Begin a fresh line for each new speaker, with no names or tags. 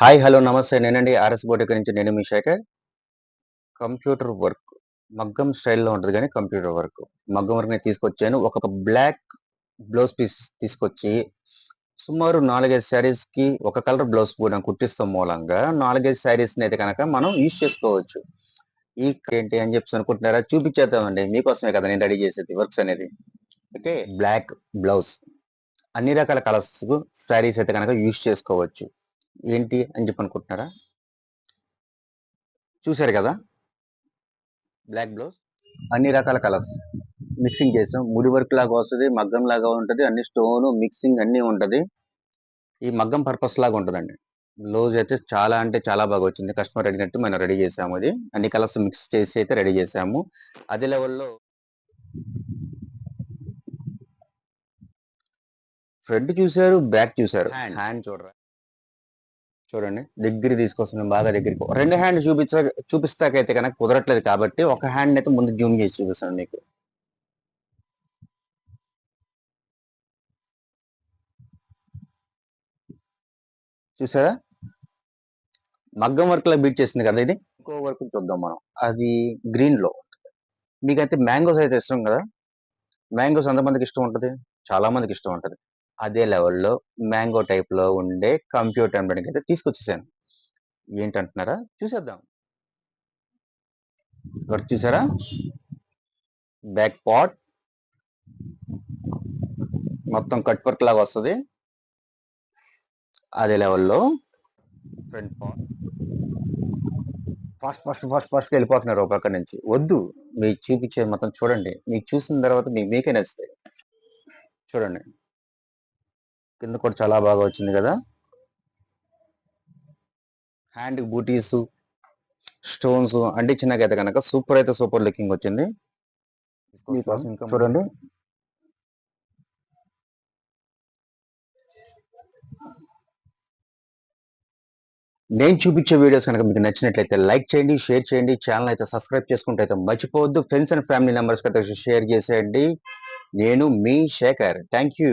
Hi hello నమస్తే. నేనండి RS బోటిక నుంచి నేను మీ శేఖర్. కంప్యూటర్ వర్క్ మగ్గం స్టైల్లో ఉంటుంది కానీ కంప్యూటర్ వర్క్. మగ్గం వర్క్ నేను తీసుకొచ్చాను. ఒక బ్లాక్ బ్లౌజ్ పీస్ తీసుకొచ్చి సుమారు నాలుగైదు శారీస్కి ఒక కలర్ బ్లౌజ్ కూడా కుట్టిస్తాం మూలంగా. నాలుగైదు శారీస్ని అయితే కనుక మనం యూజ్ చేసుకోవచ్చు. ఈ ఏంటి అని చెప్పి అనుకుంటున్నారా? చూపించేద్దామండి. మీకోసమే కదా నేను రెడీ చేసేది వర్క్స్ అనేది. ఓకే. Black blouse. అన్ని రకాల కలర్స్ శారీస్ అయితే కనుక యూజ్ చేసుకోవచ్చు. ఏంటి అని చెప్పి అనుకుంటున్నారా? చూశారు కదా? Black blouse? అన్ని రకాల కలర్స్. మిక్సింగ్ చేసాం. ముడి వర్క్ లాగా వస్తుంది మగ్గం లాగా ఉంటుంది అన్ని స్టోన్ మిక్సింగ్ అన్ని ఉంటది. ఈ మగ్గం పర్పస్ లాగా ఉంటుందండి. బ్లౌజ్ అయితే చాలా అంటే చాలా బాగా వచ్చింది. కస్టమర్ అడిగినట్టు మనం రెడీ చేసాము అది. అన్ని కలర్స్ మిక్స్ చేసి అయితే రెడీ చేసాము. అదే లెవెల్లో ఫ్రంట్ చూసారు బ్యాక్ చూసారు హ్యాండ్ చూడరా? చూడండి దగ్గర తీసుకొస్తున్నాం బాగా దగ్గరికి. రెండు హ్యాండ్ చూపించ చూపిస్తాకైతే కనుక కుదరట్లేదు కాబట్టి ఒక హ్యాండ్ అయితే ముందు జూమ్ చేసి చూపిస్తాను మీకు. చూసారా? మగ్గం వర్క్లో బీట్ చేసింది కదా ఇది? ఇంకో వర్క్ చూద్దాం మనం. అది గ్రీన్లో మీకైతే మ్యాంగోస్ అయితే ఇష్టం కదా? మ్యాంగోస్ ఎంతమందికి ఇష్టం ఉంటుంది? చాలా మందికి ఇష్టం ఉంటుంది. అదే లెవెల్లో మ్యాంగో టైప్లో ఉండే కంప్యూటర్ ఎంబ్రాయిడింగ్ అయితే తీసుకొచ్చేసాను. ఏంటంటున్నారా? చూసేద్దాం. వర్క్ చూసారా? బ్యాక్ పాట్ మొత్తం కట్ వర్క్ లాగా వస్తుంది. అదే లెవెల్లో front part fast fast fast fast వెళ్ళిపోతున్నారు ఒక పక్క నుంచి. వద్దు. మీకు చూపించేది మొత్తం చూడండి. మీకు చూసిన తర్వాత మీకు మీకే నచ్చుతాయి. చూడండి. కింద కూడా చాలా బాగా వచ్చింది కదా? హ్యాండ్ బూటీస్ స్టోన్స్ అంటించినాకైతే కనుక సూపర్ అయితే సూపర్ లుకింగ్ వచ్చింది. చూడండి. నేను చూపించే వీడియోస్ కనుక మీకు నచ్చినట్లయితే లైక్ చేయండి షేర్ చేయండి ఛానల్ అయితే సబ్స్క్రైబ్ చేసుకుంటే అయితే మర్చిపోవద్దు. ఫ్రెండ్స్ అండ్ ఫ్యామిలీ మెంబర్స్ అయితే షేర్ చేసేయండి. నేను మీ శేఖర్. Thank you